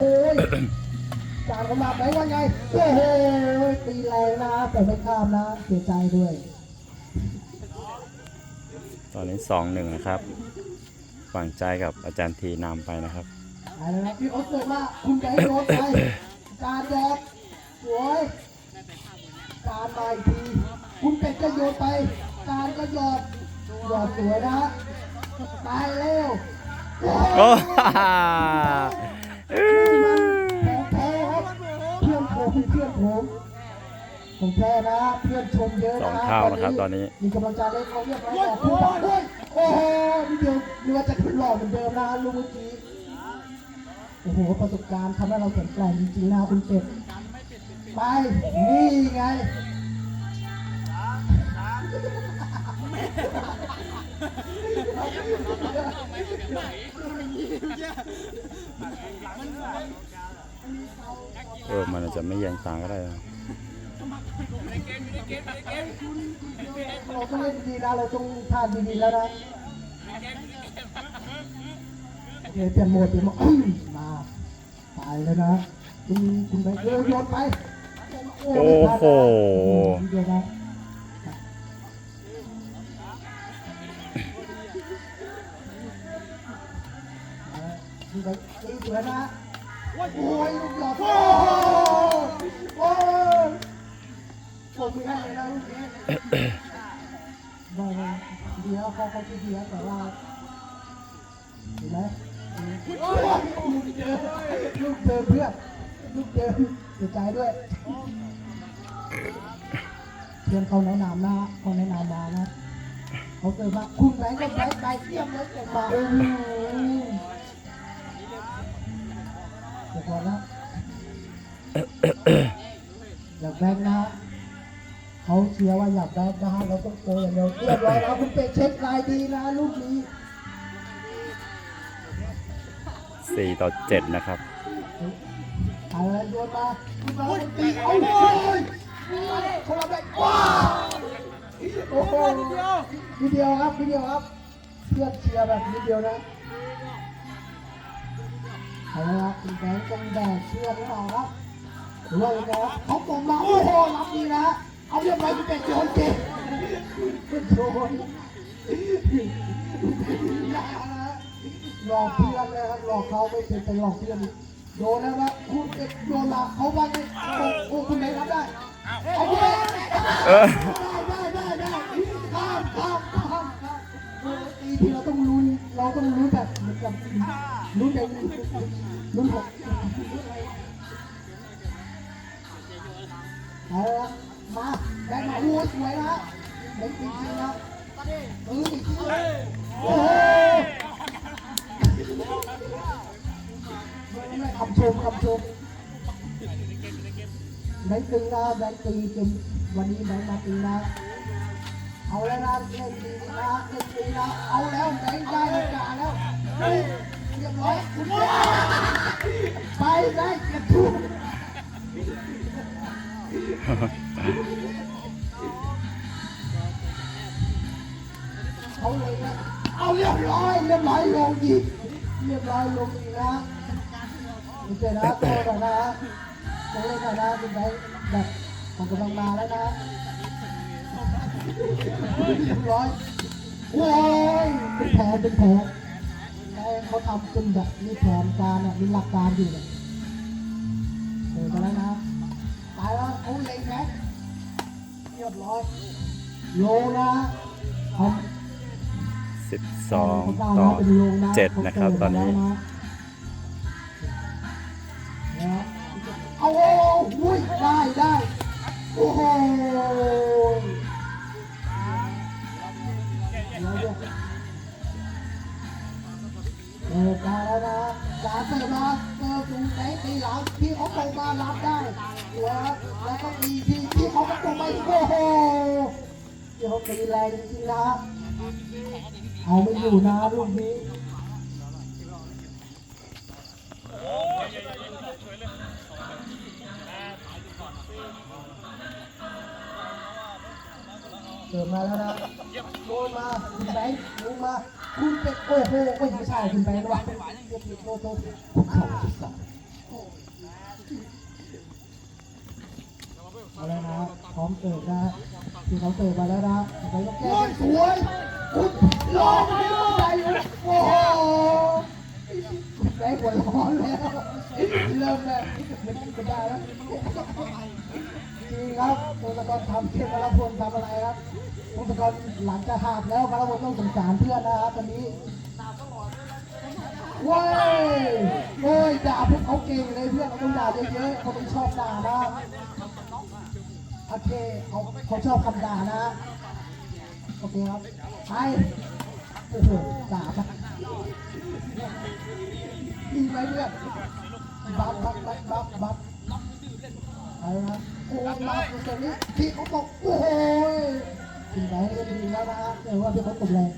โอ้ยจานเข้ามาแบงค์ว่าไงโอ้โหตีแรงนะแต่ไม่ข้ามนะเสียใจด้วย ตอนนี้สองหนึ่งนะครับฝั่งใจกับอาจารย์ทีนำไปนะครับเอาละครับพี่โอ๊ตเกิดว่าคุณแบงค์โดนไปการยอดสวยการมาอีกทีคุณเป็ดก็โยนไป การก็หยอดหยอดสวยนะฮะตายแล้วโอ้ ผมเพื่อนผมของแท้นะเพื่อนชมเยอะสนะองเท่านะครับตอนนี้มีกำลังใจเล่นเขาเรียบร้อยออกคู่ต่อโอ้ยโอ้โหนี่เดียวเรือจะขึ้นหล่อเหมือนเดิมนะลูกเมื่อกี้โอ้โหประสบการณ์ทำให้เราแข็งแกร่งจริงๆนะคุณเป็ดไปนี่ไง เออ มันอาจจะไม่แยงตาก็ได้นะเราต้องเล่นดีนะเราต้องพลาดดีๆแล้วนะโอเคเปลี่ยนโหมดเปลี่ยนโหมดมาตายแล้วนะคุณคุณไปเออโยนไปโอ้โหเดี๋ยวนะคุณไปตีสวยนะ โอ้ยลูกหลอดโอ้โอ้ยผมไม่ได้เลยนะลูกนี้ไม่ไม่เดี๋ยวเขาเขาคิดเดียวแต่ว่าเห็นไหมลูกเดิมลูกเดิมเพื่อนลูกเดิมเสียใจด้วยเพื่อนเขาแนะนำนะเขาแนะนำมานะเขาเจอมาคุณแบงค์ก็แบงค์ไปเยี่ยมเลยเก่งมา อืมเดี๋ยวก่อนนะอยากแบงค์นะเขาเชียร์ว่าอยากได้นะฮะเราต้องโตอย่างเดียวเรียบร้อยแล้วคุณเป็ดเช็คลายดีนะลูกนี้สี่ต่อเจ็ดนะครับเอาละโยนมาคุณมาตีเอาเลยคนละแบบว้าวโอ้โหนิดเดียวนิดเดียวครับนิดเดียวครับเพื่อนเชียร์แบบนิดเดียวนะ เอาละคุณแบงค์จงแบกเชือกหรือเปล่าครับหรือว่ายังไงครับเขาตรงมาโอ้โหรับดีนะเอาเรียบร้อยคุณเป็ดโยนเก่งโยนหลอกเพื่อนเลยครับหลอกเขาไม่เป็นไปหลอกเพื่อนโดนแล้วครับคุณเป็นโดนหลอกเขาว่าไม่โอ้คุณไหนรับได้เอาไปเออได้ได้ได้ได้ข้ามข้ามข้ามข้าม เออตีที่เราต้องลุ้นเราต้องลุ้นแบบเหมือนกับลุ้นในลุ้นหกเอาละมาแบงค์มาโอ้สวยนะแบงค์จริงๆนะเอออีกทีโอ้โหคำชมคำชมแบงค์ตีนะแบงค์ตีจนวันนี้แบงค์มาตีนะเอาแล้วนะเล่นดีนะ เล่นดีนะเอาแล้วแบงค์ได้โอกาสแล้วเฮ้ยเรียบร้อยคุณแม่ไปแบงค์กระทุกเอาเลยนะเอาเรียบร้อยเรียบร้อยลงอีกเรียบร้อยลงอีกนะโอเคนะโตก่อนนะโตเลยก่อนนะคุณไปแบบผมกำลังมาแล้วนะเรียบร้อย โอ้ยเป็นแผนเป็นแผนแต่เขาทำเป็นแบบมีแผนการอะมีหลักการอยู่เนี่ยโตกันแล้วนะตายแล้วเขาเล็งแม็กเรียบร้อยโลนะทำสิบสองต่อเจ็ดนะครับตอนนี้ เอาโอ้โหได้ ตรงมารับได้หัวแล้วก็มีที่ที่เขาตรงมาโอ้โหที่เขาตีแรงจริงนะเอาไม่อยู่นะลูกนี้เดินมาแล้วนะโดนมาคุณแบงค์ลงมา คุณเป็ดโอ้โหไม่ใช่คุณแบงค์ว่ะโทษโทษคุณ เอาแล้วนะพร้อมเติร์ฟนะที่เขาเติร์ฟมาแล้วนะไปก็แก้โอ้ยสวยคุณรอไม่ได้ใอยู่โอ้โหได้หัวร้อนแล้วเริ่มแล้วไม่ต้องกระด้าแล้วดีครับพงศกรทำเทียนมาราพลทำอะไรครับพงศกรหลังจะหักแล้วมาราพลต้องสงสารเพื่อนนะครับตอนนี้ว้าย ด่าพวกเขาเก่งเลยเพื่อนเราต้องด่าเยอะๆเขาไม่ชอบด่านะโอเคเขาเขาชอบคำด่านะโอเคครับไปโอ้โหด่าปะดีไหมเพื่อนบัฟบัฟบัฟบัฟบัฟไปนะโอ้ยบัฟตรงนี้ที่เขาบอกโอ้โหดีไหมดีแล้วนะแต่ว่าที่เขาตกแรง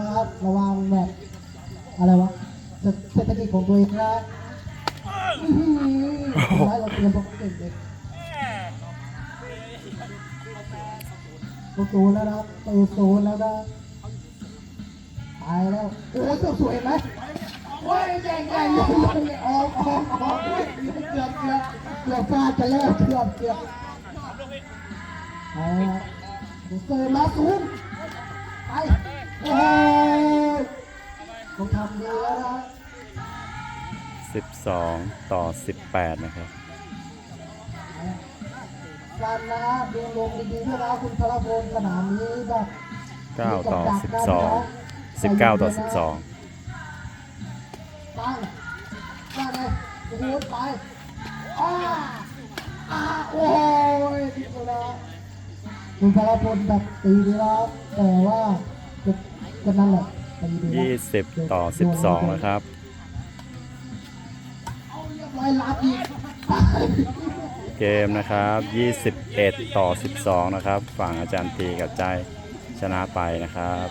นะครับ ระวังแบบอะไรวะเศรษฐกิจของตัวเองนะอื้อหือทำร้ายเราเตรียมตัวเก่งเด็กตัวโซนแล้วนะครับตัวโซนแล้วนะตายแล้ว โอ้ยตัวสวยไหมโอ้ยแย่งแย่งออกออกออกเกือบเกือบเกือบฟาดกันแล้วเกือบเกือบเอาละตัวเซอร์มาสูงไป โอ้ยต้องทำดีแล้วนะ12 ต่อ 18 นะครับ การนะดูลงดีๆด้วยนะคุณพลพลสนามนี้แบบ9ต่อ 12 19 ต่อ 12ตั้งตั้งเลยโอ้โหไปอ้าอ้าโอ้ยดีแล้วนะคุณพลพลแบบตีดีแล้วแต่ว่า ก็นั่นแหละตีดีนะ20ต่อ12นะครับเอาเรียบร้อยรับอีกไปเกมนะครับ21ต่องนะครับ ฝั่งอาจารย์ตีกับใจชนะไปนะครับ